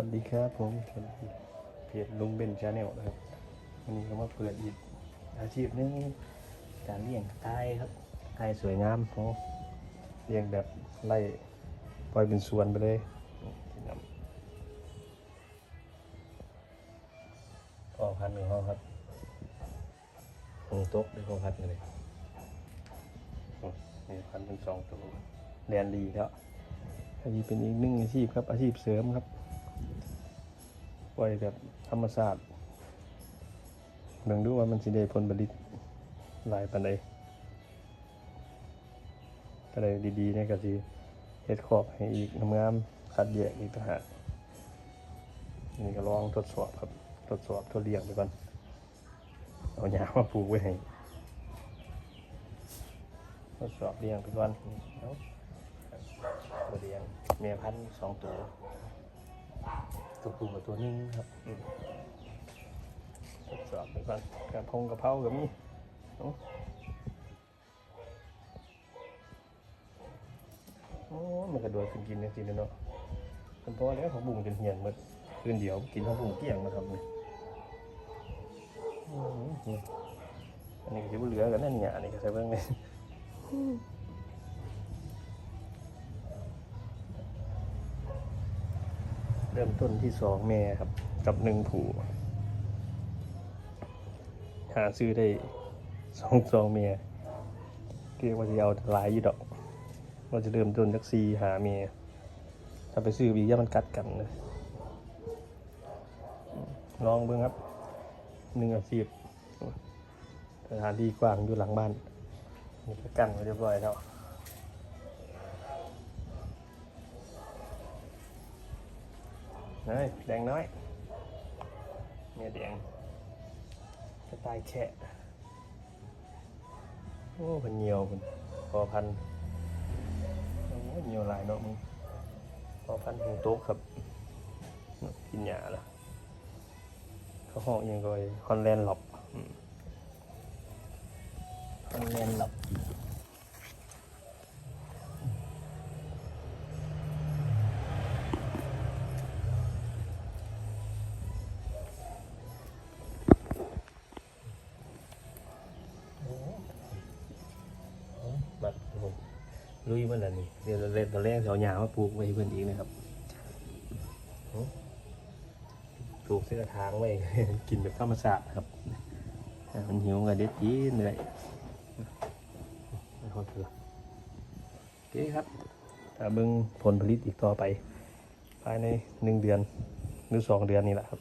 วัสดีครับผมสวัสดีเพจลุงเบนชาแนลนะครับวันนี้ก็มาเปิดอีกอาชีพนึงการเลี้ยงกระต่ายครับกระต่ายสวยงามของเลี้ยงแบบไล่ปล่อยเป็นสวนไปเลยพ่อพันธุ์ของเขาครับหงโต๊ะด้วยพ่อพันธุ์เลยนี่พันธุ์เป็นสองตัวเรียนดีแล้วอันนี้เป็นอีกหนึ่งอาชีพครับอาชีพเสริมครับ ปล่อยแบบธรรมชาติเบิ่งดูว่ามันสิได้ผลผลิตหลายปานใดก็เลยดีๆเนี่ยก็สิเฮ็ดคอกให้อีกงามๆคัดแยกอีกต่างหากนี่ก็ลองทดสอบครับทดสอบทดเลี้ยงไปก่อนเอาหญ้ามาปลูกไว้ให้ทดสอบเลี้ยงไปก่อนเอาตัวเลี้ยงเมียพันธุ์สองตัว ตัวผู้กับตัวหนึ่งครับทดสอบไปก่อนกระพงกระเพรากับมีเอาโอ้มันกระโดดขึ้นกินจริงเลยเนาะเป็นเพราะแล้วเขาบุ่งจนเหี่ยนหมดคืนเดียวกินเขาบุ่งเกลี้ยงมาทำเลยอืมนี่อันนี้ก็จะเหลือกันนั่นเนี่ยอันนี้ก็ใส่เบิ่งเลย เริ่มต้นที่สองแม่ครับ กับหนึ่งผูหาซื้อได้สองสองเมียเรียกว่าจะเอาหลายอยู่ดอกว่าจะเริ่มต้นจากซีหาเมียถ้าไปซื้อวีย่ามันกัดกันเลยลองเบิ่งครับหนึ่งอาชีพสถานที่กว้างอยู่หลังบ้านนี่ก็กันไว้เรียบร้อยแล้ว เฮ้ยแดงน้อย เมียแดงกระต่ายแฉะโอ้พันเหนียวมันพอพันโอ้เหนียวหลายเนาะมึงพอพันหูโต๊ะครับกินหยาละเขาห้องยังก็ไอ้ฮอนแลนด์หลบอืมฮอนแลนด์หลบ ลุยมันแล้วนี่เดี๋ยวเราเล่นตอนแรกเอาหญ้ามาปลูกไว้เพื่อนอีกนะครับปลูกเสื้อกระถางไว้ กินแบบธรรมชาติครับมันหิวก็เด็ดกินเลยไม่ค่อยเถอโอเคครับถ้าเบิ่งผลผลิตอีกต่อไป ภายในหนึ่งเดือนหรือสองเดือนนี่แหละครับ